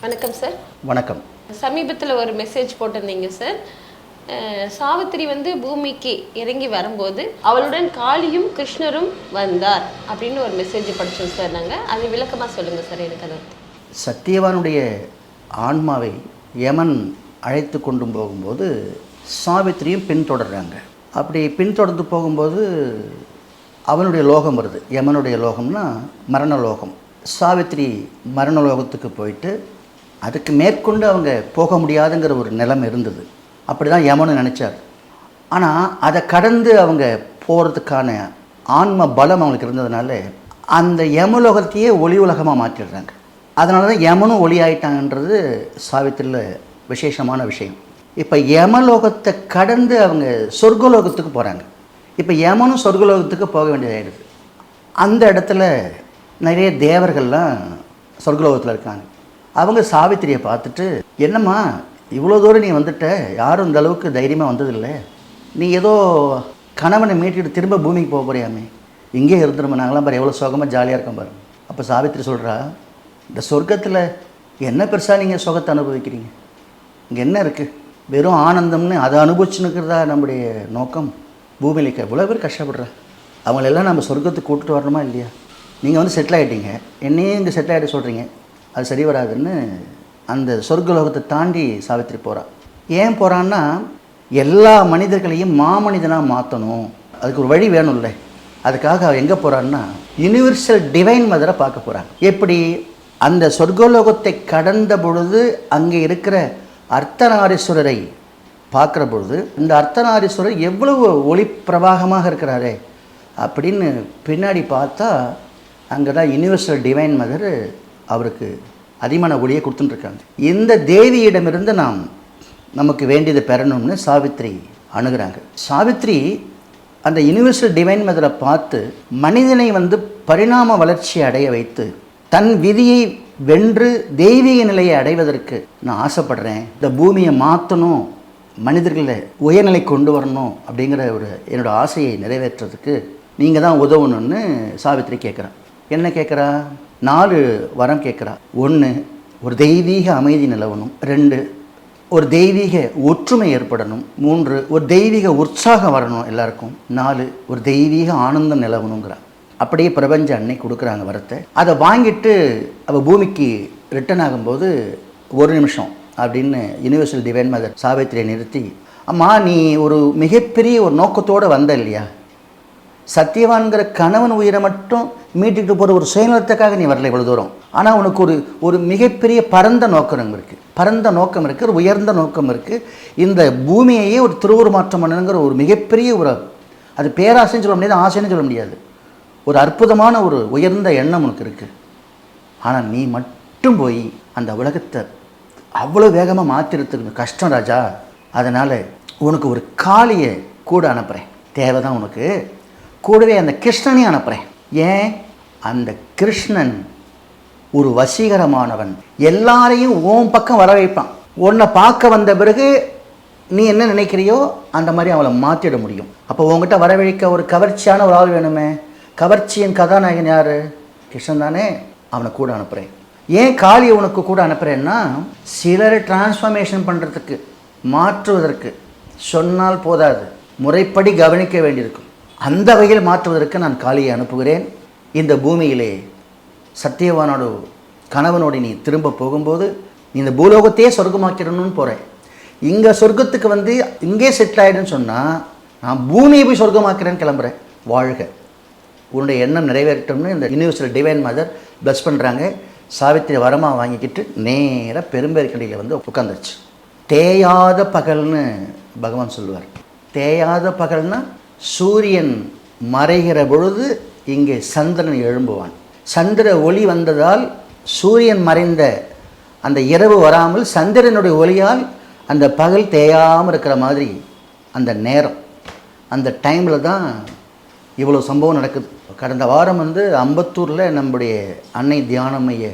வணக்கம் சார் வணக்கம். சமீபத்தில் ஒரு மெசேஜ் போட்டிருந்தீங்க சார் சாவித்திரி வந்து பூமிக்கு இறங்கி வரும்போது அவளுடன் காளியும் கிருஷ்ணரும் வந்தார் அப்படின்னு ஒரு மெசேஜ் படித்தோம் சார் நாங்கள் அது விளக்கமாக சொல்லுங்கள் சார் எனக்கு அதை. சத்தியவானுடைய ஆன்மாவை யமன் அழைத்து கொண்டு போகும்போது சாவித்திரியும் பின்தொடர்றாங்க. அப்படி பின்தொடர்ந்து போகும்போது அவனுடைய லோகம் வருது. யமனுடைய லோகம்னா மரண லோகம். சாவித்திரி மரண லோகத்துக்கு போயிட்டு அதுக்கு மேற்கொண்டு அவங்க போக முடியாதுங்கிற ஒரு நிலம் இருந்தது. அப்படி தான் யமனு நினச்சார். ஆனால் அதை கடந்து அவங்க போகிறதுக்கான ஆன்ம பலம் அவங்களுக்கு இருந்ததுனால அந்த யமலோகத்தையே ஒளி உலகமாக மாற்றிடுறாங்க. அதனால தான் யமனும் ஒளி ஆயிட்டாங்கன்றது சாவித்திரியில் விசேஷமான விஷயம். இப்போ யமலோகத்தை கடந்து அவங்க சொர்க்கலோகத்துக்கு போகிறாங்க இப்போ யமனும் சொர்க்கலோகத்துக்கு போக வேண்டியதாகிடுது அந்த இடத்துல நிறைய தேவர்கள்லாம் சொர்க்கலோகத்தில் இருக்காங்க. அவங்க சாவித்திரியை பார்த்துட்டு என்னம்மா இவ்வளோ தூரம் நீ வந்துட்ட? யாரும் இந்த அளவுக்கு தைரியமாக வந்ததில்லை. நீ ஏதோ கணவனை மீட்டிட்டு திரும்ப பூமிக்கு போக போறியாமே. இங்கே இருந்துருமா நாங்களாம் பாரு எவ்வளோ சுகமாக ஜாலியாக இருக்கோம் பாரு. அப்போ சாவித்திரி சொல்கிறா இந்த சொர்க்கத்தில் என்ன பெருசாக நீங்கள் சுகத்தை அனுபவிக்கிறீங்க? இங்கே என்ன இருக்குது வெறும் ஆனந்தம்னு அதை அனுபவிச்சுன்னுக்கிறதா நம்முடைய நோக்கம்? பூமியில் எவ்வளோ பேர் கஷ்டப்படுறா? அவங்களெல்லாம் நம்ம சொர்க்கத்துக்கு கூப்பிட்டு வரணுமா இல்லையா? நீங்கள் வந்து செட்டில் ஆகிட்டீங்க என்னையே இங்கே செட்டில் ஆகிட்டு சொல்கிறீங்க அது சரி வராதுன்னு அந்த சொர்க்கலோகத்தை தாண்டி சாவித்திரி போகிறாள் ஏன் போகிறான்னா எல்லா மனிதர்களையும் மாமனிதனாக மாற்றணும் அதுக்கு ஒரு வழி வேணும்ல. அதுக்காக அவள் எங்கே போகிறான்னா யுனிவர்சல் டிவைன் மதரை பார்க்க போகிறாங்க எப்படி? அந்த சொர்க்கலோகத்தை கடந்த பொழுது அங்கே இருக்கிற அர்த்தநாரீஸ்வரரை பார்க்குற பொழுது இந்த அர்த்தநாரீஸ்வரர் எவ்வளவு ஒளி பிரவாகமாக இருக்கிறாரே அப்படின்னு பின்னாடி பார்த்தா அங்கே தான் யுனிவர்சல் டிவைன் மதர் அவருக்கு அதிகமான ஒளியை கொடுத்துட்டுருக்காங்க. இந்த தேவியிடமிருந்து நாம் நமக்கு வேண்டியது பெறணும்னு சாவித்ரி அணுகிறாங்க. சாவித்ரி அந்த யுனிவர்சல் டிவைன் மதரை பார்த்து மனிதனை வந்து பரிணாம வளர்ச்சி அடைய வைத்து தன் விதியை வென்று தெய்வீக நிலையை அடைவதற்கு நான் ஆசைப்படுறேன். இந்த பூமியை மாற்றணும் மனிதர்களை உயர்நிலை கொண்டு வரணும் அப்படிங்கிற ஒரு என்னோட ஆசையை நிறைவேற்றுறதுக்கு நீங்கள் தான் உதவணும்னு சாவித்திரி கேட்குறேன் என்ன கேட்குறா? நாலு வரம் கேட்குறா. ஒன்று ஒரு தெய்வீக அமைதி நிலவணும். ரெண்டு ஒரு தெய்வீக ஒற்றுமை ஏற்படணும். மூன்று ஒரு தெய்வீக உற்சாகம் வரணும் எல்லாருக்கும். நாலு ஒரு தெய்வீக ஆனந்தம் நிலவணுங்கிறா. அப்படியே பிரபஞ்ச அன்னை கொடுக்குறாங்க வரத்தை. அதை வாங்கிட்டு அவள் பூமிக்கு ரிட்டர்ன் ஆகும்போது ஒரு நிமிஷம் அப்படின்னு யுனிவர்சல் டிவைன் மதர் சாவித்திரியை நிறுத்தி அம்மா நீ ஒரு மிகப்பெரிய ஒரு நோக்கத்தோடு வந்த இல்லையா? சத்தியவான்கிற கணவன் உயிரை மட்டும் மீட்டுக்கிட்டு போகிற ஒரு சுயநலத்துக்காக நீ வரல இவ்வளோ தூரம். ஆனால் உனக்கு ஒரு ஒரு மிகப்பெரிய பரந்த நோக்கம் இருக்குது பரந்த நோக்கம் இருக்குது ஒரு உயர்ந்த நோக்கம் இருக்குது இந்த பூமியையே ஒரு திருவுருமாற்றம் பண்ணணுங்கிற ஒரு மிகப்பெரிய ஒரு அது பேராசைன்னு சொல்ல முடியாது ஆசைன்னு சொல்ல முடியாது. ஒரு அற்புதமான ஒரு உயர்ந்த எண்ணம் உனக்கு இருக்குது ஆனால் நீ மட்டும் போய் அந்த உலகத்தை அவ்வளோ வேகமாக மாற்றிறதுக்கு கஷ்டம் ராஜா. அதனால் உனக்கு ஒரு காளியை கூட அனுப்புகிறேன் தேவை தான் உனக்கு. கூடவே அந்த கிருஷ்ணனையும் அனுப்புகிறேன் ஏன்? அந்த கிருஷ்ணன் ஒரு வசீகரமானவன். எல்லாரையும் உன் பக்கம் வர வைப்பான். உன்னை பார்க்க வந்த பிறகு நீ என்ன நினைக்கிறியோ அந்த மாதிரி அவளை மாற்றிட முடியும். அப்போ உங்ககிட்ட வரவழைக்க ஒரு கவர்ச்சியான ஒரு ஆள் வேணுமே. கவர்ச்சியின் கதாநாயகன் யார்? கிருஷ்ணன் தானே. அவனை கூட அனுப்புகிறேன் ஏன் காளியை உனக்கு கூட அனுப்புகிறேன்னா சிலரை டிரான்ஸ்ஃபர்மேஷன் பண்ணுறதுக்கு மாற்றுவதற்கு. சொன்னால் போதாது. முறைப்படி கவனிக்க வேண்டியிருக்கும். அந்த வகையில் மாற்றுவதற்கு நான் காளியை அனுப்புகிறேன். இந்த பூமியிலே சத்தியவானோட கணவனோடு நீ திரும்ப போகும்போது நீ இந்த பூலோகத்தையே சொர்க்கமாக்கிடணும்னு போகிறேன் இங்கே சொர்க்கத்துக்கு வந்து இங்கே செட்டில் ஆகிடுன்னு சொன்னால் நான் பூமியை போய் சொர்க்கமாக்கிறேன்னு கிளம்புறேன். வாழ்க. உன்னுடைய எண்ணம் நிறைவேறட்டும்னு இந்த யூனிவர்சல் டிவைன் மதர் ப்ளஸ் பண்ணுறாங்க சாவித்திரி வரமாக வாங்கிக்கிட்டு நேராக பெரும்பேற்கடியில் வந்து உட்காந்துருச்சு. தேயாத பகல்னு பகவான் சொல்லுவார். தேயாத பகல்னால் சூரியன் மறைகிற பொழுது இங்கே சந்திரன் எழும்புவான். சந்திர ஒளி வந்ததால் சூரியன் மறைந்த அந்த இரவு வராமல் சந்திரனுடைய ஒளியால் அந்த பகல் தேயாமல் இருக்கிற மாதிரி அந்த நேரம். அந்த டைமில் தான் இவ்வளோ சம்பவம் நடக்குது. கடந்த வாரம் வந்து அம்பத்தூரில் நம்முடைய அன்னை தியானமைய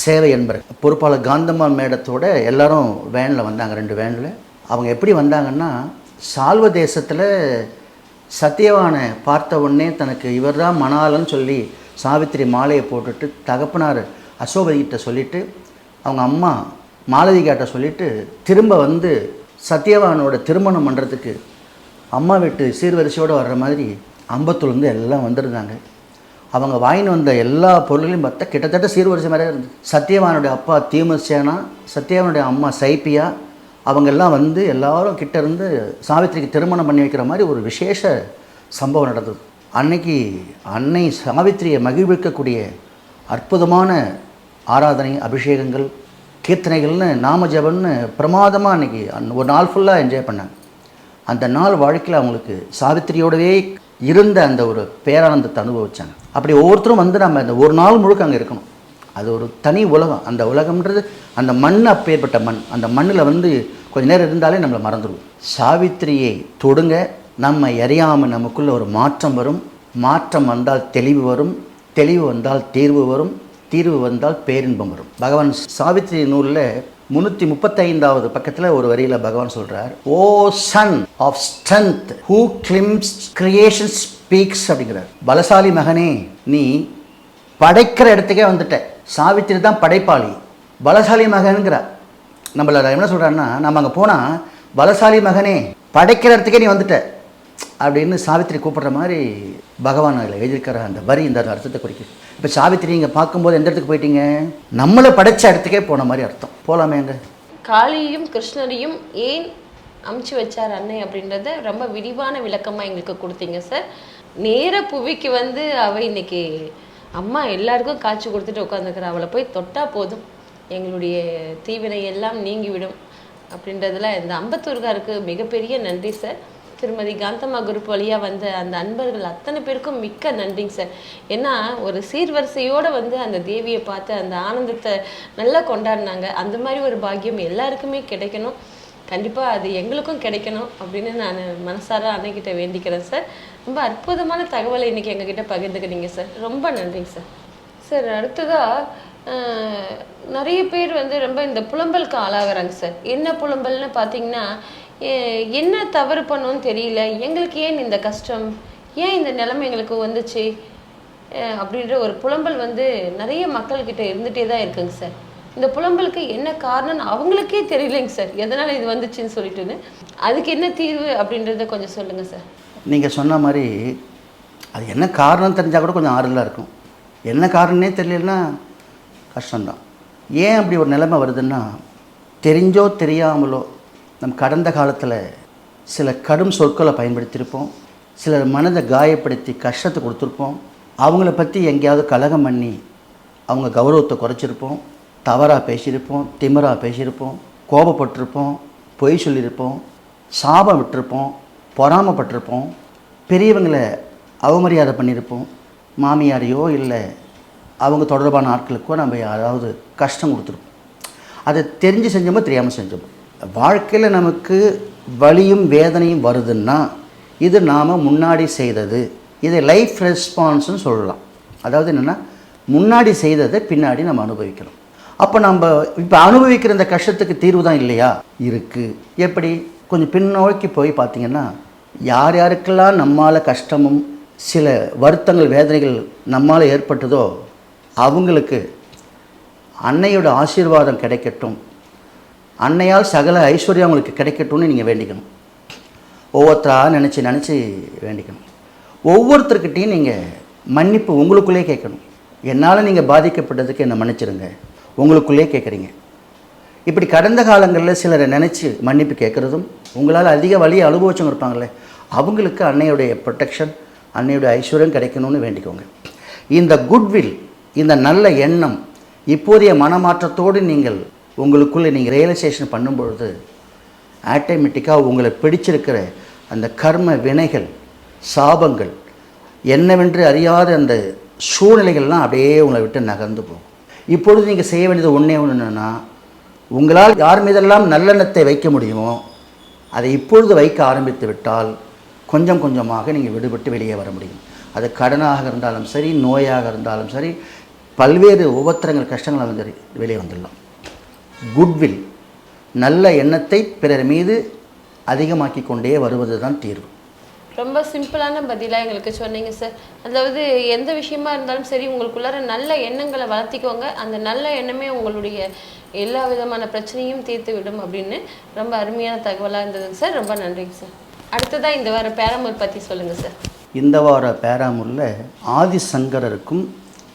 சேவை என்பர் பொறுப்பாளர் காந்தம்மா மேடத்தோட எல்லாரும் வேனில் வந்தாங்க ரெண்டு வேனில். அவங்க எப்படி வந்தாங்கன்னா சால்வ தேசத்தில் சத்தியவானை பார்த்த உடனே தனக்கு இவர் தான் மணாலன்னு சொல்லி சாவித்திரி மாலையை போட்டுட்டு தகப்பனார் அசோபதிகிட்ட சொல்லிட்டு அவங்க அம்மா மாலதிகாட்ட சொல்லிட்டு திரும்ப வந்து சத்யவானோட திருமணம் பண்ணுறதுக்கு அம்மா வீட்டு சீர்வரிசையோடு வர்ற மாதிரி அம்பத்தூர்லேருந்து எல்லாம் வந்திருந்தாங்க. அவங்க வாங்கின்னு வந்த எல்லா பொருள்களையும் பார்த்தா கிட்டத்தட்ட சீர்வரிசை மாதிரியே இருந்தது. சத்யவானுடைய அப்பா தீமசேனா சத்யவானுடைய அம்மா சைப்பியா அவங்கெல்லாம் வந்து எல்லாரும் கிட்டேருந்து சாவித்திரிக்கு திருமணம் பண்ணி வைக்கிற மாதிரி ஒரு விசேஷ சம்பவம் நடந்தது. அன்னைக்கு அன்னை சாவித்திரியை மகிழ்விக்கக்கூடிய அற்புதமான ஆராதனை அபிஷேகங்கள் கீர்த்தனைகள்னு நாம ஜபம்னு பிரமாதமாக அன்றைக்கி அன் ஒரு நாள் ஃபுல்லாக என்ஜாய் பண்ணாங்க. அந்த நாள் வாழ்க்கையில் அவங்களுக்கு சாவித்திரியோடவே இருந்த அந்த ஒரு பேரானந்தத்தை அனுபவித்தாங்க அப்படி ஒவ்வொருத்தரும் வந்து நம்ம அந்த ஒரு நாள் முழுக்க அங்கே இருக்கணும். அது ஒரு தனி உலகம். அந்த உலகம்ன்றது அந்த மண் அப்பேற்பட்ட மண். அந்த மண்ணில் வந்து கொஞ்ச நேரம் இருந்தாலே நம்மளை மறந்துடுவோம். சாவித்திரியை தொடுங்க. நம்ம எறியாமல் நமக்குள்ளே ஒரு மாற்றம் வரும். மாற்றம் வந்தால் தெளிவு வரும். தெளிவு வந்தால் தீர்வு வரும். தீர்வு வந்தால் பேரின்பம் வரும். பகவான் சாவித்திரி நூலில் முன்னூற்றி முப்பத்தைந்தாவது பக்கத்தில் ஒரு வரியில் பகவான் சொல்கிறார் O son of strength who glimpse creation speaks அப்படிங்கிறார். பலசாலி மகனே நீ படைக்கிற இடத்துக்கே வந்துட்ட. சாவித்திரி தான் படைப்பாளி. பலசாலி மகனுங்கிறார் நம்மள என்ன சொல்கிறான்னா நம்ம அங்கே போனால் பலசாலி மகனே படைக்கிற இடத்துக்கே நீ வந்துட்ட. அப்படின்னு சாவித்திரி கூப்பிடுற மாதிரி பகவான் அதில் எழுதியிருக்கிற அந்த வரி இந்த அர்த்தத்தை குறிக்குது இப்போ சாவித்திரி இங்கே பார்க்கும்போது எந்த இடத்துக்கு போயிட்டீங்க? நம்மளை படைச்ச இடத்துக்கே போன மாதிரி அர்த்தம். போகலாமே அங்கே. காளியையும் கிருஷ்ணரையும் ஏன் அமுச்சு வச்சார் அன்னை அப்படின்றத ரொம்ப விரிவான விளக்கமாக எங்களுக்கு கொடுத்தீங்க சார். நேர புவிக்கு வந்து அவ இன்னைக்கு அம்மா எல்லாருக்கும் காய்ச்சி கொடுத்துட்டு உட்காந்துக்கிற அவளை போய் தொட்டா போதும். எங்களுடைய தீவினை எல்லாம் நீங்கிவிடும் அப்படின்றதுல இந்த அம்பத்தூர்காருக்கு மிகப்பெரிய நன்றி சார். திருமதி காந்தம்மா குரூப் வழியாக வந்த அந்த அன்பர்கள் அத்தனை பேருக்கும் மிக்க நன்றிங்க சார். ஏன்னா ஒரு சீர்வரிசையோடு வந்து அந்த தேவியை பார்த்து அந்த ஆனந்தத்தை நல்லா கொண்டாடினாங்க. அந்த மாதிரி ஒரு பாக்கியம் எல்லாருக்குமே கிடைக்கணும். கண்டிப்பாக அது எங்களுக்கும் கிடைக்கணும் அப்படின்னு நான் மனசார அன்னைக்கிட்ட வேண்டிக்கிறேன் சார். ரொம்ப அற்புதமான தகவலை இன்னைக்கு எங்ககிட்ட பகிர்ந்துக்கிறீங்க சார். ரொம்ப நன்றிங்க சார். சார் அடுத்ததாக நிறைய பேர் வந்து ரொம்ப இந்த புலம்பலுக்கு ஆளாகிறாங்க சார். என்ன புலம்பல்னு பார்த்தீங்கன்னா என்ன தவறு பண்ணோன்னு தெரியல. எங்களுக்கு ஏன் இந்த கஷ்டம்? ஏன் இந்த நிலைமை எங்களுக்கு வந்துச்சு? அப்படின்ற ஒரு புலம்பல் வந்து நிறைய மக்கள்கிட்ட இருந்துகிட்டே தான் இருக்குங்க சார். இந்த புலம்பலுக்கு என்ன காரணம்னு அவங்களுக்கே தெரியலைங்க சார். எதனால் இது வந்துச்சுன்னு சொல்லிட்டுன்னு. அதுக்கு என்ன தீர்வு அப்படின்றத கொஞ்சம் சொல்லுங்கள் சார். நீங்கள் சொன்ன மாதிரி அது என்ன காரணம் தெரிஞ்சால் கூட கொஞ்சம் ஆறுதலாக இருக்கும். என்ன காரணம்னே தெரியலன்னா கஷ்டம்தான். ஏன் அப்படி ஒரு நிலைமை வருதுன்னா தெரிஞ்சோ தெரியாமலோ நம் கடந்த காலத்தில் சில கடும் சொற்களை பயன்படுத்தியிருப்போம். சிலர் மனதை காயப்படுத்தி கஷ்டத்தை கொடுத்துருப்போம். அவங்கள பற்றி எங்கேயாவது கலகம் பண்ணி அவங்க கௌரவத்தை குறைச்சிருப்போம். தவறாக பேசியிருப்போம் திமிராக பேசியிருப்போம் கோபப்பட்டிருப்போம் பொய் சொல்லியிருப்போம் சாபம் விட்டிருப்போம். பொறாமப்பட்டிருப்போம். பெரியவங்களை அவமரியாதை பண்ணியிருப்போம். மாமியாரையோ இல்லை அவங்க தொடர்பான ஆட்களுக்கோ நம்ம யாராவது கஷ்டம் கொடுத்துருப்போம். அதை தெரிஞ்சு செஞ்சோமோ தெரியாமல் செஞ்சோமோ. வாழ்க்கையில் நமக்கு வலியும் வேதனையும் வருதுன்னா இது நாம் முன்னாடி செய்தது. இதை லைஃப் ரெஸ்பான்ஸ்னு சொல்லலாம். அதாவது என்னென்னா முன்னாடி செய்ததை பின்னாடி நம்ம அனுபவிக்கிறோம் அப்போ நம்ம இப்போ அனுபவிக்கிற இந்த கஷ்டத்துக்கு தீர்வு தான் இல்லையா? இருக்குது எப்படி? கொஞ்சம் பின்னோக்கி போய் பார்த்தீங்கன்னா யார் யாருக்கெல்லாம் நம்மால் கஷ்டமும் சில வருத்தங்கள் வேதனைகள் நம்மால் ஏற்பட்டதோ அவங்களுக்கு அன்னையோட ஆசீர்வாதம் கிடைக்கட்டும். அன்னையால் சகல ஐஸ்வர்யம் அவங்களுக்கு கிடைக்கட்டும்னு நீங்கள் வேண்டிக்கணும். ஒவ்வொருத்தராக நினச்சி நினச்சி வேண்டிக்கணும். ஒவ்வொருத்தர்கிட்டையும் நீங்கள் மன்னிப்பு உங்களுக்குள்ளே கேட்கணும். என்னால் நீங்கள் பாதிக்கப்பட்டதுக்கு என்னை மன்னிச்சிருங்க. உங்களுக்குள்ளே கேட்குறீங்க. இப்படி கடந்த காலங்களில் சிலரை நினச்சி மன்னிப்பு கேட்குறதும் உங்களால் அதிக வழியை அனுபவிச்சவங்க இருப்பாங்களே அவங்களுக்கு அன்னையுடைய ப்ரொடெக்ஷன் அன்னையுடைய ஐஸ்வர்யம் கிடைக்கணும்னு வேண்டிக்கோங்க. இந்த குட்வில் இந்த நல்ல எண்ணம் இப்போதைய மனமாற்றத்தோடு நீங்கள் உங்களுக்குள்ளே நீங்கள் ரியலைசேஷன் பண்ணும்பொழுது ஆட்டோமேட்டிக்காக உங்களை பிடிச்சிருக்கிற அந்த கர்ம வினைகள் சாபங்கள் என்னவென்று அறியாத அந்த சூழ்நிலைகள்லாம் அப்படியே உங்களை விட்டு நகர்ந்து போகும். இப்பொழுது நீங்கள் செய்ய வேண்டியது ஒன்றே ஒன்று என்னென்னா உங்களால் யார் மீதெல்லாம் நல்லெண்ணத்தை வைக்க முடியுமோ அதை இப்பொழுது வைக்க ஆரம்பித்து விட்டால் கொஞ்சம் கொஞ்சமாக நீங்கள் விடுபட்டு வெளியே வர முடியும். அது கடனாக இருந்தாலும் சரி நோயாக இருந்தாலும் சரி பல்வேறு உபத்திரங்கள் கஷ்டங்களாக வந்து வெளியே வந்துடலாம். குட்வில் நல்ல எண்ணத்தை பிறர் மீது அதிகமாக்கி கொண்டே வருவது தான் தீர்வு. ரொம்ப சிம்பிளான பதிலாக எங்களுக்கு சொன்னீங்க சார் அதாவது எந்த விஷயமா இருந்தாலும் சரி உங்களுக்குள்ளார நல்ல எண்ணங்களை வளர்த்திக்கோங்க. அந்த நல்ல எண்ணமே உங்களுடைய எல்லா விதமான பிரச்சனையும் தீர்த்து விடும் அப்படின்னு ரொம்ப அருமையான தகவலாக இருந்ததுங்க சார் ரொம்ப நன்றிங்க சார் அடுத்ததாக இந்த வார பேராமூர் பற்றி சொல்லுங்கள் சார் இந்த வார பேராமூரில் ஆதிசங்கரருக்கும்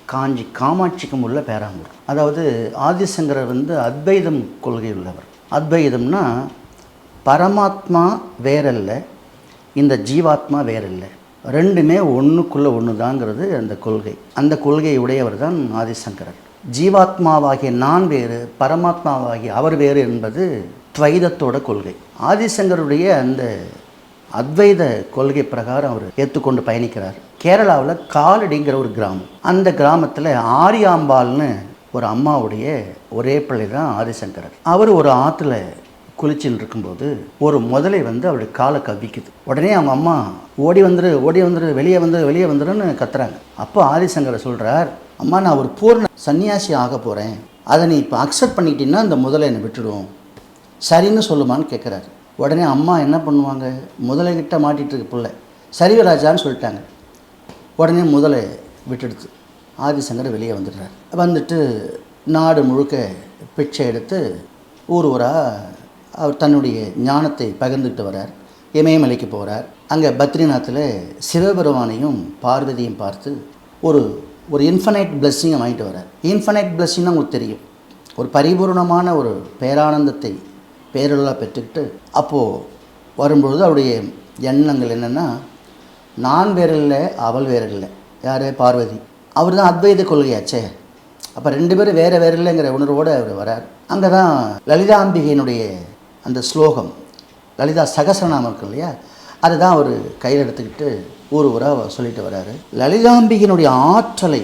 காஞ்சி காமாட்சிக்கும் உள்ள பேராமூர். அதாவது ஆதிசங்கரர் வந்து அத்வைதம் கொள்கை உள்ளவர் அத்வைதம்னா பரமாத்மா வேறல்ல இந்த ஜீவாத்மா வேறல்ல. ரெண்டுமே ஒன்றுக்குள்ளே ஒன்று தாங்கிறது அந்த கொள்கை. அந்த கொள்கையை உடையவர் தான் ஆதிசங்கரர். ஜீவாத்மாவாகிய நான் வேறு பரமாத்மாவாகிய அவர் வேறு என்பது துவைதத்தோட கொள்கை. ஆதிசங்கருடைய அந்த அத்வைத கொள்கை பிரகாரம் அவர் ஏற்றுக்கொண்டு பயணிக்கிறார். கேரளாவில் காலடிங்கிற ஒரு கிராமம். அந்த கிராமத்தில் ஆரியாம்பாள்னு ஒரு அம்மாவுடைய ஒரே பிள்ளை தான் ஆதிசங்கரர். அவர் ஒரு ஆற்றுல குளிச்சுன்னு இருக்கும்போது ஒரு முதலை வந்து அவருடைய காலை கவிக்குது உடனே அவங்க அம்மா ஓடி வந்துரு ஓடி வந்துரு வெளியே வந்துரு வெளியே வந்துருன்னு கத்துறாங்க. அப்போ ஆதிசங்கரை சொல்கிறார் அம்மா நான் ஒரு பூர்ண சன்னியாசி ஆக போகிறேன் அதை நீ இப்போ அக்செப்ட் பண்ணிட்டீங்கன்னா அந்த முதலை என்னை விட்டுடும். சரின்னு சொல்லுமான்னு கேட்குறாரு உடனே அம்மா என்ன பண்ணுவாங்க? முதலைகிட்ட மாட்டிகிட்டு இருக்கு பிள்ளை. சரிவராஜான்னு சொல்லிட்டாங்க. உடனே முதலை விட்டுடுது ஆதிசங்கர் வெளியே வந்துடுறார். வந்துட்டு நாடு முழுக்க பிச்சை எடுத்து ஊர் ஊராக அவர் தன்னுடைய ஞானத்தை பகிர்ந்துட்டு வரார் இமயமலைக்கு போகிறார் அங்கே பத்ரிநாத்தில் சிவபெருமானையும் பார்வதியும் பார்த்து ஒரு ஒரு இன்ஃபனைட் பிளஸ்ஸிங்கை வாங்கிட்டு வரார் இன்ஃபனைட் பிளஸ்ஸிங்னா உங்களுக்கு தெரியும். ஒரு பரிபூர்ணமான ஒரு பேரானந்தத்தை பேரலாக பெற்றுக்கிட்டு அப்போது வரும்பொழுது அவருடைய எண்ணங்கள் என்னென்னா நான் வேறு இல்லை அவள் வேறு இல்லை யார்? பார்வதி. அவர் தான் அத்வைத கொள்கையாச்சே. அப்போ ரெண்டு பேரும் வேறு வேறு இல்லைங்கிற உணர்வோடு அவர் வரார் அங்கே தான் லலிதாம்பிகையினுடைய அந்த ஸ்லோகம் லலிதா சகசரநாமம் இருக்கு இல்லையா? அதை தான் அவர் கையில் எடுத்துக்கிட்டு ஊர் ஊராக சொல்லிட்டு வர்றாரு லலிதாம்பிகினுடைய ஆற்றலை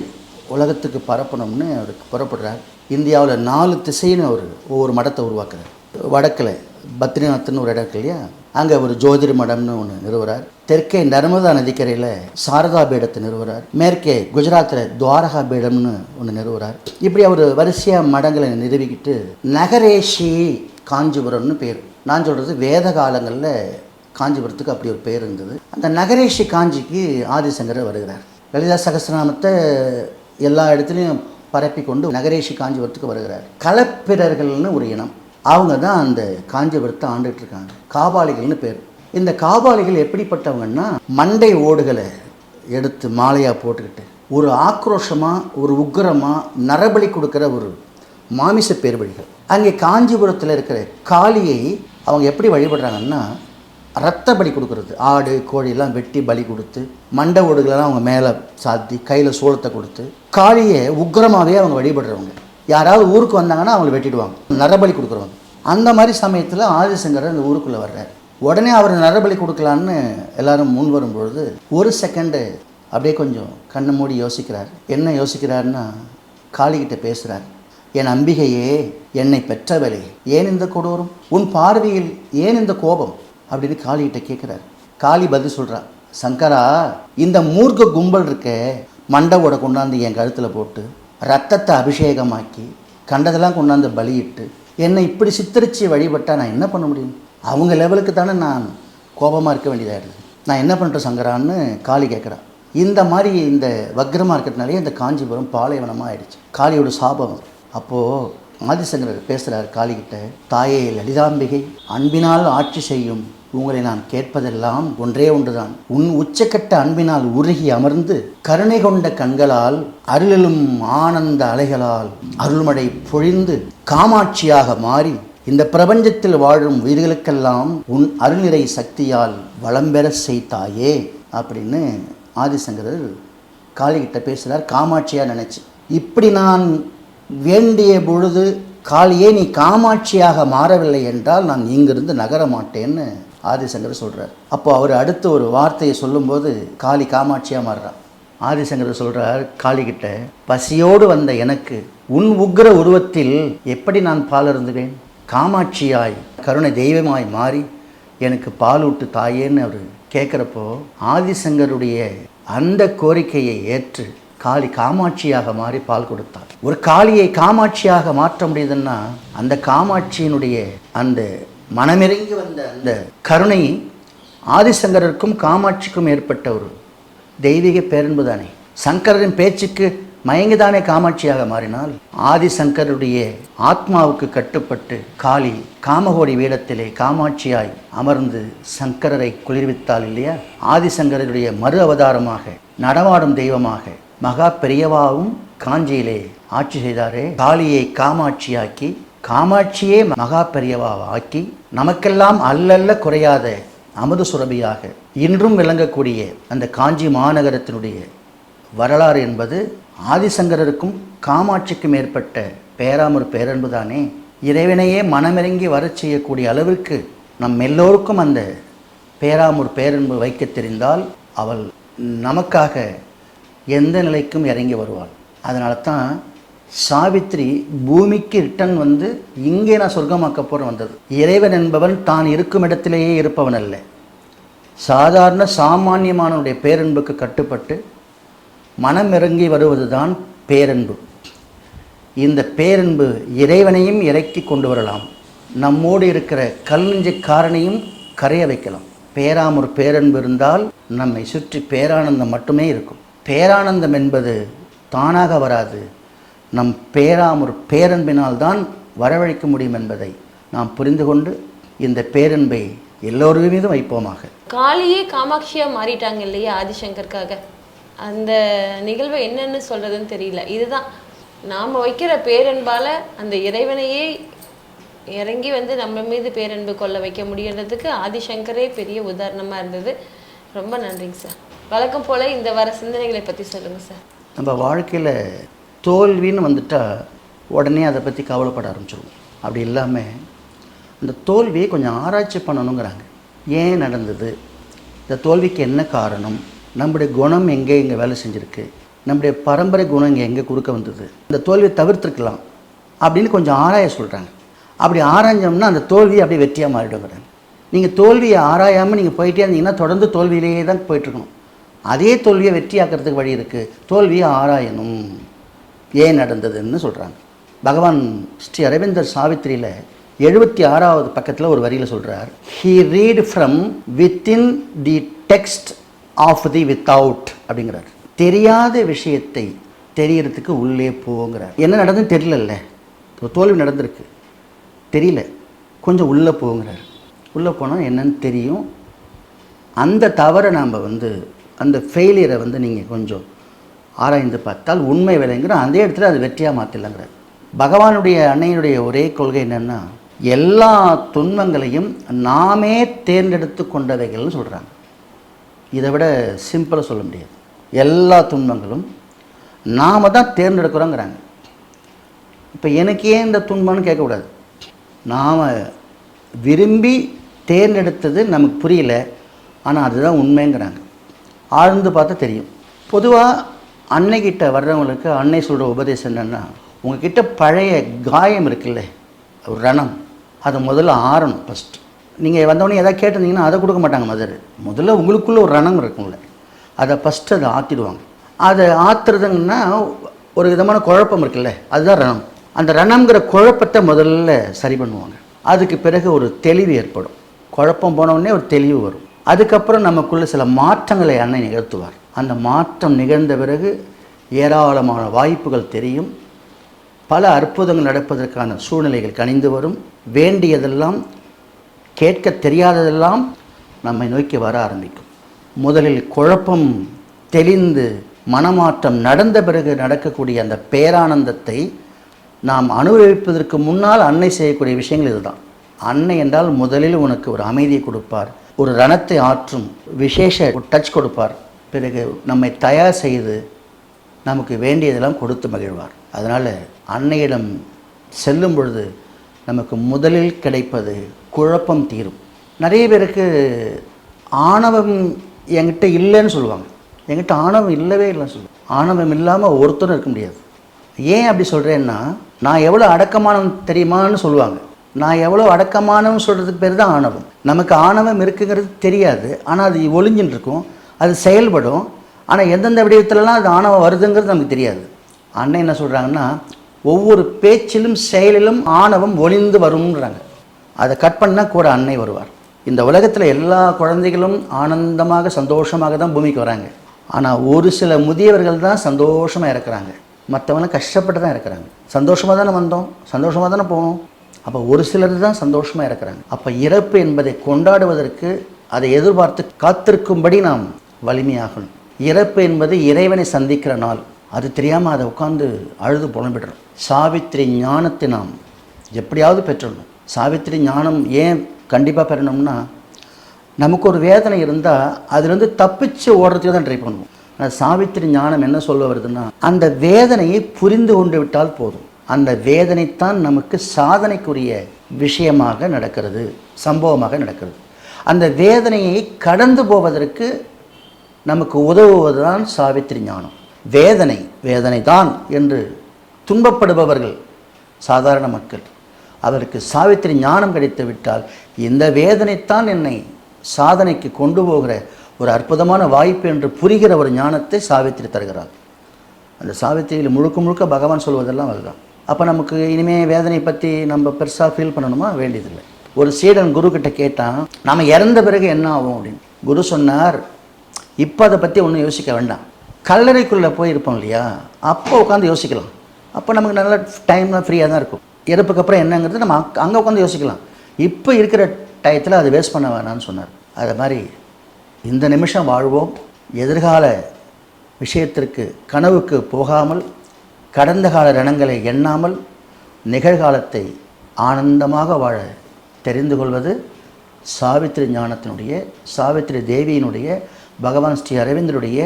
உலகத்துக்கு பரப்பணும்னு அவர் புறப்படுறார். இந்தியாவில் நாலு திசைன்னு அவர் ஒவ்வொரு மடத்தை உருவாக்குறார். வடக்கில் பத்ரிநாத்னு ஒரு இடம் இருக்கு இல்லையா? அங்கே ஒரு ஜோதிர் மடம்னு ஒன்று நிறுவுறார். தெற்கே நர்மதா நதிக்கரையில் சாரதா பீடத்தை நிறுவுறார். மேற்கே குஜராத்தில் துவாரகா பீடம்னு ஒன்று நிறுவுறார். இப்படி அவர் வரிசையாக மடங்களை நிறுவிக்கிட்டு நகரேஷி காஞ்சிபுரம்னு பேர். நான் சொல்கிறது வேத காலங்களில் காஞ்சிபுரத்துக்கு அப்படி ஒரு பேர் இருந்தது. அந்த நகரேஷி காஞ்சிக்கு ஆதிசங்கரர் வருகிறார். லலிதா சகசிரநாமத்தை எல்லா இடத்துலையும் பரப்பி கொண்டு நகரேஷி காஞ்சிபுரத்துக்கு வருகிறார். களப்பிரர்கள்னு ஒரு இனம். அவங்க தான் அந்த காஞ்சிபுரத்தை ஆண்டுகிட்டு இருக்காங்க. காபாலிகள்னு பேர். இந்த காபாலிகள் எப்படிப்பட்டவங்கன்னா மண்டை ஓடுகளை எடுத்து மாலையாக போட்டுக்கிட்டு ஒரு ஆக்ரோஷமாக ஒரு உக்கிரமாக நரபலி கொடுக்குற ஒரு மாமிச பேர்வழிகள். அங்கே காஞ்சிபுரத்தில் இருக்கிற காளியை அவங்க எப்படி வழிபடுறாங்கன்னா ரத்த பலி கொடுக்குறது. ஆடு கோழியெல்லாம் வெட்டி பலி கொடுத்து மண்டை ஓடுகளெல்லாம் அவங்க மேலே சாத்தி கையில் சோளத்தை கொடுத்து காளியை உக்கிரமாகவே அவங்க வழிபடுறவங்க. யாராவது ஊருக்கு வந்தாங்கன்னா அவங்களை வெட்டிடுவாங்க. நரபலி கொடுக்குறவங்க. அந்த மாதிரி சமயத்தில் ஆதிசங்கரர் அந்த ஊருக்குள்ளே வர்றார். உடனே அவர் நரபலி கொடுக்கலான்னு எல்லாரும் முன் வரும்பொழுது ஒரு செகண்டு அப்படியே கொஞ்சம் கண்ணை மூடி யோசிக்கிறார். என்ன யோசிக்கிறாருன்னா காளிகிட்ட பேசுகிறார் என் அம்பிகையே என்னை பெற்றவளே ஏன் இந்த கொடூரம்? உன் பார்வையில் ஏன் இந்த கோபம்? அப்படின்னு காளிகிட்ட கேட்குறாரு. காளி பதில் சொல்றா சங்கரா இந்த மூர்க்க கும்பல் இருக்க மண்டவோட கொண்டாந்து என் கழுத்தில் போட்டு ரத்தத்தை அபிஷேகமாக்கி கண்டதெல்லாம் கொண்டாந்து பலியிட்டு என்னை இப்படி சித்தரித்து வழிபட்டால் நான் என்ன பண்ண முடியும்? அவங்க லெவலுக்கு தானே நான் கோபமாக இருக்க வேண்டியதாகிடுது நான் என்ன பண்ணுறேன் சங்கரான்னு காளி கேட்குறான் இந்த மாதிரி இந்த வக்ரமாக இருக்கிறதுனாலே இந்த காஞ்சிபுரம் பாலைவனமாக ஆயிடுச்சு. காளியோட சாபம் அப்போது ஆதிசங்கரர் பேசுகிறார் காளிகிட்ட தாயே லலிதாம்பிகை அன்பினால் ஆட்சி செய்யும் உங்களை நான் கேட்பதெல்லாம் ஒன்றே ஒன்றுதான். உன் உச்சக்கட்ட அன்பினால் உருகி அமர்ந்து கருணை கொண்ட கண்களால் அருளிலும் ஆனந்த அலைகளால் அருள்மழை பொழிந்து காமாட்சியாக மாறி இந்த பிரபஞ்சத்தில் வாழும் உயிர்களுக்கெல்லாம் உன் அருள்நிறை சக்தியால் வளம் பெற செய்தாயே அப்படின்னு ஆதிசங்கரர் காளிகிட்ட பேசுகிறார் காமாட்சியாக நினச்சி. இப்படி நான் வேண்டிய பொழுது காளியே நீ காமாட்சியாக மாறவில்லை என்றால் நான் இங்கிருந்து நகர மாட்டேன்னு ஆதிசங்கர் சொல்கிறார் அப்போ அவர் அடுத்த ஒரு வார்த்தையை சொல்லும்போது காளி காமாட்சியாக மாறுறான் ஆதிசங்கர் சொல்கிறார் காளிகிட்ட பசியோடு வந்த எனக்கு உன் உக்ர உருவத்தில் எப்படி நான் பால் இருந்துவேன் காமாட்சியாய் கருணை தெய்வமாய் மாறி எனக்கு பாலூட்டு தாயேன்னு அவர் கேட்குறப்போ ஆதிசங்கருடைய அந்த கோரிக்கையை ஏற்று காளி காமாட்சியாக மாறி பால் கொடுத்தாள் ஒரு காளியை காமாட்சியாக மாற்ற முடியுதுன்னா அந்த காமாட்சியினுடைய அந்த மனமிறங்கி வந்த அந்த கருணை ஆதிசங்கரருக்கும் காமாட்சிக்கும் ஏற்பட்ட ஒரு தெய்வீக பேரன்பு தானே சங்கரரின் பேச்சுக்கு மயங்கிதானே காமாட்சியாக மாறினால் ஆதிசங்கருடைய ஆத்மாவுக்கு கட்டுப்பட்டு காளி காமகோடி வேடத்திலே காமாட்சியாய் அமர்ந்து சங்கரரை குளிர்வித்தாள் இல்லையா? ஆதிசங்கரருடைய மறு அவதாரமாக நடமாடும் தெய்வமாக மகா பெரியவாவும் காஞ்சியிலே ஆட்சி செய்தாரே. காளியை காமாட்சியாக்கி காமாட்சியே மகா பெரியவாவாக்கி நமக்கெல்லாம் அல்லல்ல குறையாத அமுது சுரபியாக இன்றும் விளங்கக்கூடிய அந்த காஞ்சி மாநகரத்தினுடைய வரலாறு என்பது ஆதிசங்கரருக்கும் காமாட்சிக்கும் ஏற்பட்ட பேராமர் பேரன்பு தானே. இறைவனையே மனமிறங்கி வரச் செய்யக்கூடிய அளவிற்கு நம் எல்லோருக்கும் அந்த பேராமூர் பேரன்பு வைக்க தெரிந்தால் அவள் நமக்காக எந்த நிலைக்கும் இறங்கி வருவாள். அதனால தான் சாவித்ரி பூமிக்கு ரிட்டன் வந்து இங்கே நான் சொர்க்கமாக்க போகிறேன் வந்தது. இறைவன் என்பவன் தான் இருக்கும் இடத்திலேயே இருப்பவன் அல்ல. சாதாரண சாமானியமானவனுடைய பேரன்புக்கு கட்டுப்பட்டு மனம் இறங்கி வருவதுதான் பேரன்பு. இந்த பேரன்பு இறைவனையும் இறக்கி கொண்டு வரலாம். நம்மோடு இருக்கிற கல்நெஞ்சக்காரனையும் கரைய வைக்கலாம். பேராமொரு பேரன்பு இருந்தால் நம்மை சுற்றி பேரானந்தம் மட்டுமே இருக்கும். பேரானந்தம் என்பது தானாக வராது. நம் பேராமொரு பேரன்பினால் தான் வரவழைக்க முடியும் என்பதை நாம் புரிந்து கொண்டு இந்த பேரன்பை எல்லோரு மீதும் வைப்போமாக. காளியே காமாட்சியாக மாறிட்டாங்க இல்லையா ஆதிசங்கருக்காக அந்த நிகழ்வை என்னன்னு சொல்கிறதுன்னு தெரியல. இதுதான். நாம் வைக்கிற பேரன்பால் அந்த இறைவனையே இறங்கி வந்து நம்ம மீது பேரன்பு கொள்ள வைக்க முடியுன்றதுக்கு ஆதிசங்கரே பெரிய உதாரணமாக இருந்தது. ரொம்ப நன்றிங்க சார். வழக்கம் போல இந்த வர சிந்தனைகளை பற்றி சொல்லுங்கள் சார் நம்ம வாழ்க்கையில் தோல்வின்னு வந்துட்டால் உடனே அதை பற்றி கவலைப்பட ஆரம்பிச்சிருவோம். அப்படி இல்லாமல் அந்த தோல்வியை கொஞ்சம் ஆராய்ச்சி பண்ணணுங்கிறாங்க. ஏன் நடந்தது? இந்த தோல்விக்கு என்ன காரணம்? நம்முடைய குணம் எங்கே இங்கே வேலை செஞ்சுருக்கு? நம்முடைய பரம்பரை குணம் இங்கே எங்கே குறுக்க வந்தது? இந்த தோல்வியை தவிர்த்துருக்கலாம் அப்படின்னு கொஞ்சம் ஆராய சொல்கிறாங்க அப்படி ஆராய்ஞ்சோம்னா அந்த தோல்வி அப்படியே வெற்றியாக மாறிடுங்கிறாங்க. நீங்கள் தோல்வியை ஆராயாமல் நீங்கள் போயிட்டே இருந்தீங்கன்னா தொடர்ந்து தோல்வியிலேயே தான் போயிட்டுருக்கணும் அதே தோல்வியை வெற்றியாக்கிறதுக்கு வழி இருக்குது தோல்வியை ஆராயணும். ஏன் நடந்ததுன்னு சொல்கிறாங்க பகவான் ஸ்ரீ அரவிந்தர் சாவித்திரியில் எழுபத்தி ஆறாவது பக்கத்தில் ஒரு வரியில் சொல்கிறார் he read from within the text of the without அப்படிங்கிறார். தெரியாத விஷயத்தை தெரியறதுக்கு உள்ளே போங்கிறார். என்ன நடந்துன்னு தெரியலல்ல. தோல்வி நடந்திருக்கு. தெரியல. கொஞ்சம் உள்ளே போங்கிறார். உள்ளே போனால் என்னன்னு தெரியும். அந்த தவறை நாம் வந்து அந்த ஃபெயிலியரை வந்து நீங்கள் கொஞ்சம் ஆராய்ந்து பார்த்தால் உண்மை விலைங்கிற அதே இடத்துல அது வெற்றியாக மாற்றிடலாங்கிறார் பகவானுடைய அன்னையினுடைய ஒரே கொள்கை என்னென்னா எல்லா துன்பங்களையும் நாமே தேர்ந்தெடுத்து கொண்டவைகள்னு சொல்கிறாங்க இதை விட சிம்பிளாக சொல்ல முடியாது. எல்லா துன்பங்களும் நாம தான் தேர்ந்தெடுக்கிறோங்கிறாங்க. இப்போ எனக்கு ஏன் இந்த துன்பம்னு கேட்கக்கூடாது. நாம் விரும்பி தேர்ந்தெடுத்தது நமக்கு புரியல ஆனால் அதுதான் உண்மைங்கிறாங்க. ஆழ்ந்து பார்த்தா தெரியும். பொதுவாக அன்னைக்கிட்ட வர்றவங்களுக்கு அன்னை சொல்கிற உபதேசம் என்னென்னா உங்ககிட்ட பழைய காயம் இருக்குல்ல ஒரு ரணம் அதை முதல்ல ஆறணும் ஃபஸ்ட்டு நீங்கள் வந்தவொடனே எதாவது கேட்டிருந்தீங்கன்னா அதை கொடுக்க மாட்டாங்க மதர். முதல்ல உங்களுக்குள்ளே ஒரு ரணம் இருக்கும்ல அதை ஃபஸ்ட்டு அதை ஆற்றிடுவாங்க அதை ஆற்றுறதுங்கன்னா ஒரு விதமான குழப்பம் இருக்குல்ல அதுதான் ரணம். அந்த ரணம்ங்கிற குழப்பத்தை முதல்ல சரி பண்ணுவாங்க. அதுக்கு பிறகு ஒரு தெளிவு ஏற்படும். குழப்பம் போனவுடனே ஒரு தெளிவு வரும். அதுக்கப்புறம் நமக்குள்ளே சில மாற்றங்களை அன்னை நிகழ்த்துவார். அந்த மாற்றம் நிகழ்ந்த பிறகு ஏராளமான வாய்ப்புகள் தெரியும். பல அற்புதங்கள் நடப்பதற்கான சூழ்நிலைகள் கனிந்து வரும். வேண்டியதெல்லாம் கேட்க தெரியாததெல்லாம் நம்மை நோக்கி வர ஆரம்பிக்கும். முதலில் குழப்பம் தெளிந்து மனமாற்றம் நடந்த பிறகு நடக்கக்கூடிய அந்த பேரானந்தத்தை நாம் அனுபவிப்பதற்கு முன்னால் அன்னை செய்யக்கூடிய விஷயங்கள் இதுதான். அன்னை என்றால் முதலில் உனக்கு ஒரு அமைதியை கொடுப்பார். ஒரு ரணத்தை ஆற்றும் விசேஷ டச் கொடுப்பார். பிறகு நம்மை தயார் செய்து நமக்கு வேண்டியதெல்லாம் கொடுத்து மகிழ்வார். அதனால் அன்னையிடம் செல்லும் பொழுது நமக்கு முதலில் கிடைப்பது குழப்பம் தீரும். நிறைய பேருக்கு ஆணவம் என்கிட்ட இல்லைன்னு சொல்லுவாங்க. என்கிட்ட ஆணவம் இல்லவே இல்லைன்னு சொல்லுவாங்க. ஆணவம் இல்லாமல் ஒருத்தரும் இருக்க முடியாது. ஏன் அப்படி சொல்கிறேன்னா நான் எவ்வளோ அடக்கமானவன் தெரியுமான்னு சொல்லுவாங்க. நான் எவ்வளோ அடக்கமானவன் சொல்கிறதுக்கு பேர் தான் ஆணவம். நமக்கு ஆணவம் இருக்குங்கிறது தெரியாது. ஆனால் அது ஒளிஞ்சின்னு இருக்கும் அது செயல்படும். ஆனால் எந்தெந்த விடயத்துலலாம் அது ஆணவம் வருதுங்கிறது நமக்கு தெரியாது. அண்ணன் என்ன சொல்கிறாங்கன்னா ஒவ்வொரு பேச்சிலும் செயலிலும் ஆணவம் ஒளிந்து வரும்ன்றாங்க. அதை கட் பண்ணால் கூட அன்னை வருவார். இந்த உலகத்தில் எல்லா குழந்தைகளும் ஆனந்தமாக சந்தோஷமாக தான் பூமிக்கு வராங்க. ஆனால் ஒரு சில முதியவர்கள் தான் சந்தோஷமாக இருக்கிறாங்க மற்றவங்களாம் கஷ்டப்பட்டு தான் இருக்கிறாங்க சந்தோஷமாக தானே வந்தோம். சந்தோஷமாக தானே போகணும் அப்போ ஒரு சிலர் தான் சந்தோஷமாக இருக்கிறாங்க. அப்போ இறப்பு என்பதை கொண்டாடுவதற்கு அதை எதிர்பார்த்து காத்திருக்கும்படி நாம் வலிமையாகணும். இறப்பு என்பது இறைவனை சந்திக்கிற நாள். அது தெரியாமல் அதை உட்காந்து அழுது புலம்பிடுறோம். சாவித்திரி ஞானத்தை நாம் எப்படியாவது பெற்றுடணும் சாவித்திரி ஞானம் ஏன் கண்டிப்பாக பெறணும்னா நமக்கு ஒரு வேதனை இருந்தால் அதுலேருந்து தப்பிச்சு ஓடுறதுக்கு தான் ட்ரை பண்ணுவோம். ஆனால் சாவித்திரி ஞானம் என்ன சொல்ல வருதுன்னா அந்த வேதனையை புரிந்து கொண்டு விட்டால் போதும். அந்த வேதனைத்தான் நமக்கு சாதனைக்குரிய விஷயமாக நடக்கிறது சம்பவமாக நடக்கிறது. அந்த வேதனையை கடந்து போவதற்கு நமக்கு உதவுவது தான் சாவித்திரி ஞானம். வேதனை வேதனை தான் என்று துன்பப்படுபவர்கள் சாதாரண மக்கள் அவருக்கு சாவித்திரி ஞானம் கிடைத்துவிட்டால் இந்த வேதனைத்தான் என்னை சாதனைக்கு கொண்டு போகிற ஒரு அற்புதமான வாய்ப்பு என்று புரிகிற ஒரு ஞானத்தை சாவித்திரி தருகிறார். அந்த சாவித்திரியில் முழுக்க முழுக்க பகவான் சொல்வதெல்லாம் அதுதான். அப்போ நமக்கு இனிமேல் வேதனை பற்றி நம்ம பெருசாக ஃபீல் பண்ணணுமா? வேண்டியதில்லை. ஒரு சீடன் குரு கிட்ட கேட்டான் நாம் இறந்த பிறகு என்ன ஆகும்? அப்படின்னு. குரு சொன்னார் இப்போ அதை பற்றி ஒன்றும் யோசிக்க வேண்டாம். கல்லறைக்குள்ளே போய் இருப்போம் இல்லையா? அப்போ உட்காந்து யோசிக்கலாம். அப்போ நமக்கு நல்ல டைம்லாம் ஃப்ரீயாக தான் இருக்கும். இறப்புக்கு அப்புறம் என்னங்கிறது நம்ம அங்கே உட்காந்து யோசிக்கலாம். இப்போ இருக்கிற டயத்தில் அதை வேஸ்ட் பண்ண வேணாம்னு சொன்னார். அது மாதிரி இந்த நிமிஷம் வாழ்வோம். எதிர்கால விஷயத்திற்கு கனவுக்கு போகாமல் கடந்த கால ரணங்களை எண்ணாமல் நிகழ்காலத்தை ஆனந்தமாக வாழ தெரிந்து கொள்வது சாவித்திரி ஞானத்தினுடைய சாவித்திரி தேவியினுடைய பகவான் ஸ்ரீ அரவிந்தருடைய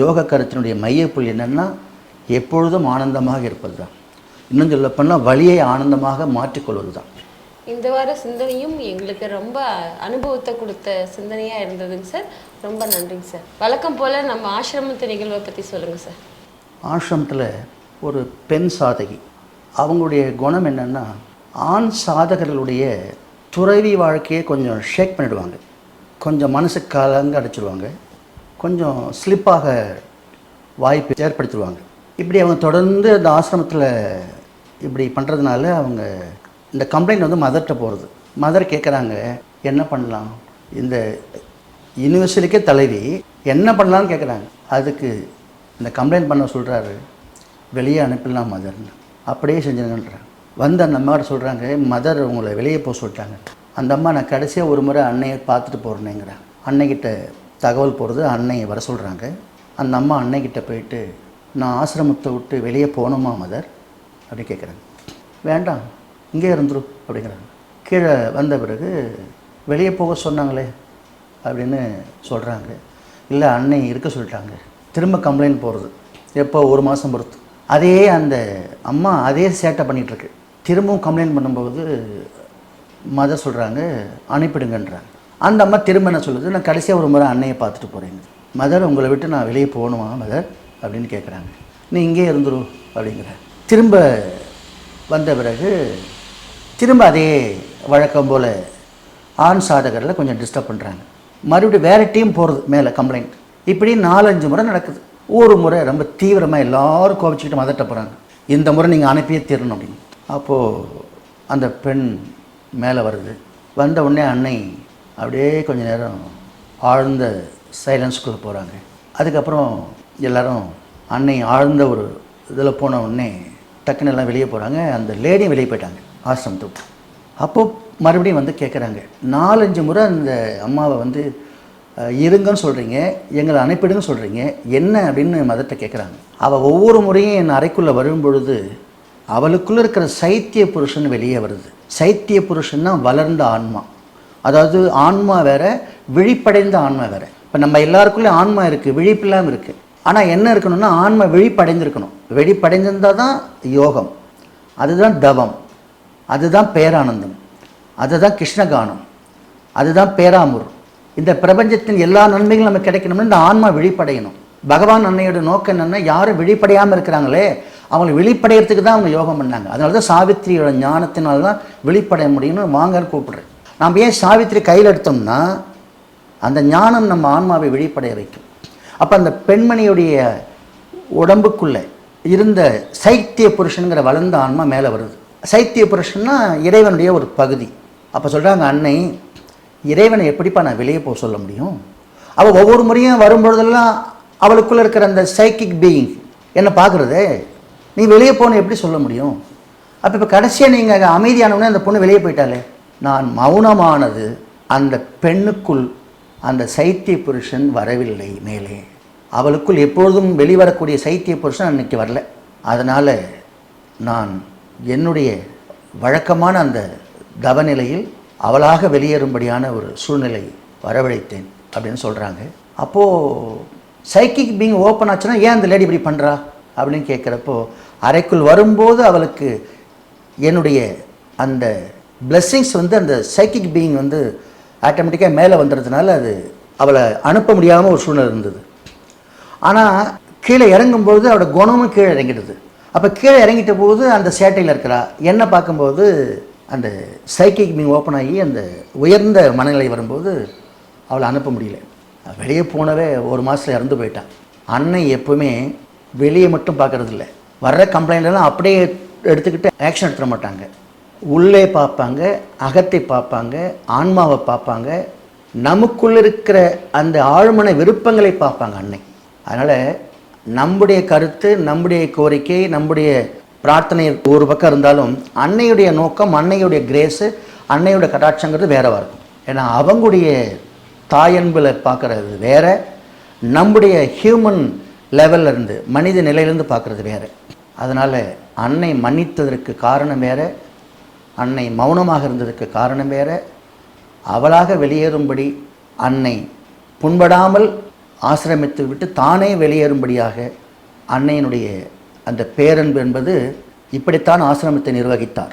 யோக கருத்தினுடைய மையப்புள்ளி என்னென்னா எப்பொழுதும் ஆனந்தமாக இருப்பது தான் இன்னும் சொல்லப்போனால் வழியை ஆனந்தமாக மாற்றிக்கொள்வது தான் இந்த வார சிந்தனையும் எங்களுக்கு ரொம்ப அனுபவத்தை கொடுத்த சிந்தனையா இருந்ததுங்க சார். ரொம்ப நன்றிங்க சார். வழக்கம் போல நம்ம ஆசிரமத்து நிகழ்வை பத்தி சொல்லுங்க சார். ஆசிரமத்தில் ஒரு பெண் சாதகி. அவங்களுடைய குணம் என்னென்னா ஆண் சாதகர்களுடைய துறவி வாழ்க்கையை கொஞ்சம் ஷேக் பண்ணிடுவாங்க. கொஞ்சம் மனசு கலங்க அடிச்சிடுவாங்க கொஞ்சம் ஸ்லிப்பாக வாய்ப்பு ஏற்படுத்திடுவாங்க. இப்படி அவங்க தொடர்ந்து அந்த ஆசிரமத்தில் இப்படி பண்ணுறதுனால அவங்க இந்த கம்ப்ளைண்ட் வந்து மதர்கிட்ட போகிறது மதர் கேட்குறாங்க என்ன பண்ணலாம்? இந்த யூனிவர்சிட்டிக்கே தலைவி என்ன பண்ணலான்னு கேட்குறாங்க அதுக்கு இந்த கம்ப்ளைண்ட் பண்ண சொல்கிறாரு வெளியே அனுப்பிடலாம் மதர்னு அப்படியே செஞ்சுருங்கன்றாங்க வந்து அந்த அம்மாவோட சொல்கிறாங்க மதர் உங்களை வெளியே போக சொல்லிட்டாங்க. அந்த அம்மா நான் கடைசியாக ஒரு முறை அன்னையை பார்த்துட்டு போகிறேனேங்கிறேன் அன்னைக்கிட்ட தகவல் போகிறது அன்னையை வர சொல்கிறாங்க அந்த அம்மா அன்னைக்கிட்ட போயிட்டு நான் ஆசிரமத்தை விட்டு வெளியே போகணுமா மதர் அப்படி கேட்குறாங்க வேண்டாம் இங்கே இருந்துரும் அப்படிங்கிறாங்க. கீழே வந்த பிறகு வெளியே போக சொன்னாங்களே அப்படின்னு சொல்கிறாங்க இல்லை அன்னை இருக்க சொல்லிட்டாங்க. திரும்ப கம்ப்ளைண்ட் போகிறது எப்போ? ஒரு மாதம் பொறுத்து. அதே அந்த அம்மா அதே சேட்டை பண்ணிகிட்ருக்கு. திரும்பவும் கம்ப்ளைண்ட் பண்ணும்போது மதர் சொல்கிறாங்க அனுப்பிடுங்கன்றாங்க. அந்த அம்மா திரும்ப என்ன சொல்லுது? நான் கடைசியாக ஒரு முறை அன்னையை பார்த்துட்டு போகிறேங்க மதர் உங்களை விட்டு நான் வெளியே போகணுமா மதர் அப்படின்னு கேட்குறாங்க நீ இங்கே இருந்துரும் அப்படிங்கிற திரும்ப வந்த பிறகு திரும்ப அதே வழக்கம் போல் ஆண் சாதகரில் கொஞ்சம் டிஸ்டர்ப் பண்ணுறாங்க மறுபடியும் வேறு டீம் போகிறது மேலே கம்ப்ளைண்ட் இப்படி நாலஞ்சு முறை நடக்குது. ஒரு முறை ரொம்ப தீவிரமாக எல்லோரும் கோபிச்சுக்கிட்டு மதட்ட போகிறாங்க இந்த முறை நீங்கள் அனுப்பியே தீரணும் அப்படின்னு. அப்போது அந்த பெண் மேலே வருது. வந்த உடனே அன்னை அப்படியே கொஞ்ச நேரம் ஆழ்ந்த சைலன்ஸ்குள்ளே போகிறாங்க அதுக்கப்புறம் எல்லோரும் அன்னை ஆழ்ந்த ஒரு இதில் போன உடனே டக்குன்னு எல்லாம் வெளியே போகிறாங்க அந்த லேடியும் வெளியே போயிட்டாங்க ஆசிரமத்தை விட்டு அப்போது மறுபடியும் வந்து கேட்குறாங்க நாலஞ்சு முறை அந்த அம்மாவை வந்து இருங்கன்னு சொல்கிறீங்க எங்களை அனுப்பிடுன்னு சொல்கிறீங்க என்ன அப்படின்னு மதத்தை கேட்குறாங்க அவள் ஒவ்வொரு முறையும் என் அறைக்குள்ளே வரும் பொழுது அவளுக்குள்ளே இருக்கிற சைத்திய புருஷன் வெளியே வருது. சைத்திய புருஷன்னா வளர்ந்த ஆன்மா. அதாவது ஆன்மா வேற விழிப்படைந்த ஆன்மா வேற. இப்போ நம்ம எல்லாருக்குள்ளேயும் ஆன்மா இருக்குது விழிப்பில்லாமல் இருக்குது ஆனால் என்ன இருக்கணும்னா ஆன்மா விழிப்படைந்திருக்கணும். விழிப்படைந்திருந்தால் தான் யோகம். அதுதான் தவம். அதுதான் பேரானந்தம். அதுதான் கிருஷ்ணகானம். அதுதான் பேராமுர். இந்த பிரபஞ்சத்தின் எல்லா நன்மைகளும் நமக்கு கிடைக்கணும்னா இந்த ஆன்மா விழிப்படையணும் பகவான் அன்னையோட நோக்கம் என்னன்னா யாரும் விழிப்படையாமல் இருக்கிறாங்களே அவங்களை விழிப்படையறதுக்கு தான் அவங்க யோகம் பண்ணாங்க. அதனால தான் சாவித்திரியோட ஞானத்தினால தான் விழிப்படைய முடியும்னு வாங்கன்னு கூப்பிடுறேன் நாம் ஏன் சாவித்திரி கையில் எடுத்தோம்னா அந்த ஞானம் நம்ம ஆன்மாவை விழிப்படைய வைக்கும். அப்போ அந்த பெண்மணியுடைய உடம்புக்குள்ளே இருந்த சைத்திய புருஷனுங்கிற வளர்ந்த ஆன்மா மேலே வருது. சைத்திய புருஷன்னா இறைவனுடைய ஒரு பகுதி. அப்போ சொல்கிறாங்க அன்னை இறைவனை எப்படிப்பா நான் வெளியே போக சொல்ல முடியும்? அவள் ஒவ்வொரு முறையும் வரும்பொழுதெல்லாம் அவளுக்குள்ளே இருக்கிற அந்த சைக்கிக் பீயிங் என்னை பார்க்குறதே. நீ வெளியே போன எப்படி சொல்ல முடியும்? அப்போ இப்போ கடைசியாக நீங்கள் அமைதியானவொடனே அந்த பொண்ணு வெளியே போயிட்டாலே நான் மௌனமானது அந்த பெண்ணுக்குள் அந்த சைத்திய புருஷன் வரவில்லை மேலே. அவளுக்குள் எப்பொழுதும் வெளிவரக்கூடிய சைத்திய புருஷன் அன்னைக்கு வரல. அதனால் நான் என்னுடைய வழக்கமான அந்த தவநிலையில் அவளாக வெளியேறும்படியான ஒரு சூழ்நிலை வரவழைத்தேன் அப்படின்னு சொல்கிறாங்க அப்போது சைக்கிக் பீங் ஓப்பன் ஆச்சுன்னா ஏன் அந்த லேடி இப்படி பண்ணுறா அப்படின்னு கேட்குறப்போ அறைக்குள் வரும்போது அவளுக்கு என்னுடைய அந்த பிளெஸ்ஸிங்ஸ் வந்து அந்த சைக்கிக் பீயிங் வந்து ஆட்டோமேட்டிக்காக மேலே வந்துடுறதுனால அது அவளை அனுப்ப முடியாமல் ஒரு சூழ்நிலை இருந்தது. ஆனால் கீழே இறங்கும்போது அவளோட குணமும் கீழே இறங்கிடுது. அப்போ கீழே இறங்கிட்ட போது அந்த சேட்டையில் இருக்கிறா. என்ன பார்க்கும்போது அந்த சைக்கிக் பீங் ஓப்பன் ஆகி அந்த உயர்ந்த மனநிலை வரும்போது அவளை அனுப்ப முடியல. வெளியே போனவே ஒரு மாதத்தில் இறந்து போயிட்டான் அன்னை எப்போவுமே வெளியே மட்டும் பார்க்கறது வர்ற கம்ப்ளைண்ட்லாம் அப்படியே எடுத்துக்கிட்டு ஆக்ஷன் எடுத்துட மாட்டாங்க. உள்ளே பார்ப்பாங்க அகத்தை பார்ப்பாங்க ஆன்மாவை பார்ப்பாங்க. நமக்குள்ள இருக்கிற அந்த ஆழ்மன விருப்பங்களை பார்ப்பாங்க அன்னை. அதனால் நம்முடைய கருத்து நம்முடைய கோரிக்கை நம்முடைய பிரார்த்தனை ஒரு பக்கம் இருந்தாலும் அன்னையுடைய நோக்கம் அன்னையுடைய கிரேஸு அன்னையோட கடாட்சங்கிறது வேறவா இருக்கும். ஏன்னா அவங்களுடைய தாயன்பில் பார்க்குறது வேற நம்முடைய ஹியூமன் லெவல்ல இருந்து மனித நிலையிலேருந்து பார்க்குறது வேற. அதனால் அன்னை மன்னித்ததற்கு காரணம் வேறு அன்னை மௌனமாக இருந்ததற்கு காரணம் வேற அவளாக வெளியேறும்படி அன்னை புண்படாமல் ஆசிரமித்து விட்டு தானே வெளியேறும்படியாக அன்னையினுடைய அந்த பேரன்பு என்பது இப்படித்தான் ஆசிரமத்தை நிர்வகித்தார்.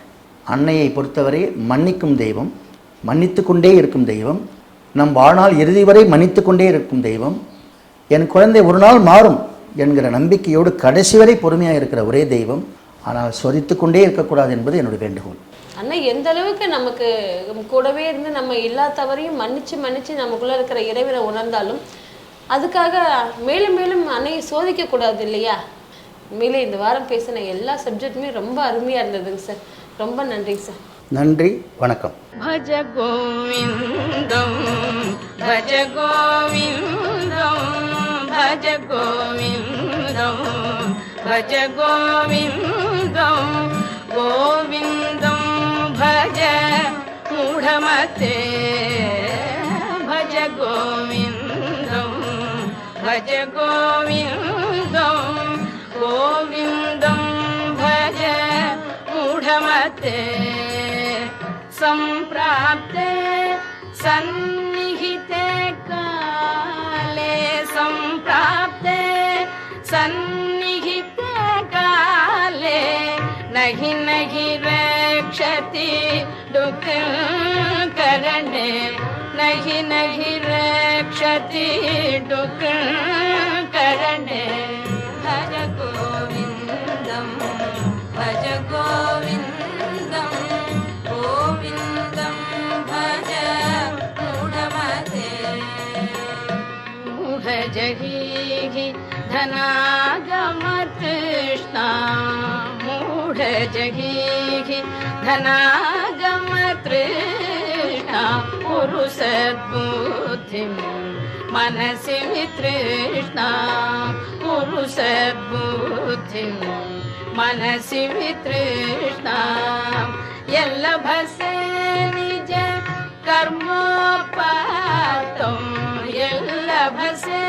அன்னையை பொறுத்தவரை மன்னிக்கும் தெய்வம் மன்னித்து கொண்டே இருக்கும் தெய்வம் நம் வாழ்நாள் இறுதி வரை மன்னித்து கொண்டே இருக்கும் தெய்வம் என் குழந்தை ஒரு நாள் மாறும் என்கிற நம்பிக்கையோடு கடைசி வரை பொறுமையாக இருக்கிற ஒரே தெய்வம் ஆனால் சொதித்து கொண்டே இருக்கக்கூடாது என்பது என்னுடைய வேண்டுகோள். அண்ணா எந்த அளவுக்கு நமக்கு கூடவே இருந்து நம்ம எல்லா தவறையும் மன்னிச்சு மன்னிச்சு நமக்குள்ள இருக்கிற இறைவனை உணர்ந்தாலும் அதுக்காக மேலும் மேலும் அன்னையை சோதிக்க கூடாது இல்லையா? உண்மையிலே இந்த வாரம் பேசின எல்லா சப்ஜெக்ட்டுமே ரொம்ப அருமையா இருந்ததுங்க சார் ரொம்ப நன்றிங்க சார் நன்றி வணக்கம் भज गोविन्दं भज गोविन्दं भज गोविन्दं भज गोविन्दं गोविन्दं भज मूढमते भज गोविन्दं भज गोविन्दं गोविन्दं भज मूढमते सम्प्राप्ते सन्निहिते काले सम्प्राप्ते सन्निहिते काले नहि नहि रक्षति करणे नहि नहि रक्षति करणे मूढजहीः धनागमतृष्णा। मूढजहीः धनागमतृष्णा। पुरुषद्बुद्धिं मनसि वितृष्णा। पुरुषद्बुद्धिं मनसि वितृष्णा। यल्लभसे निज कर्मोपातं यल्लभसे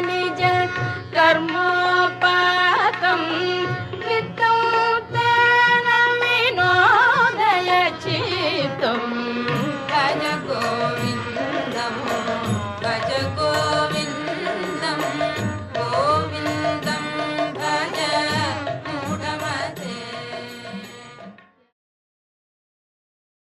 निज कर्मोपातं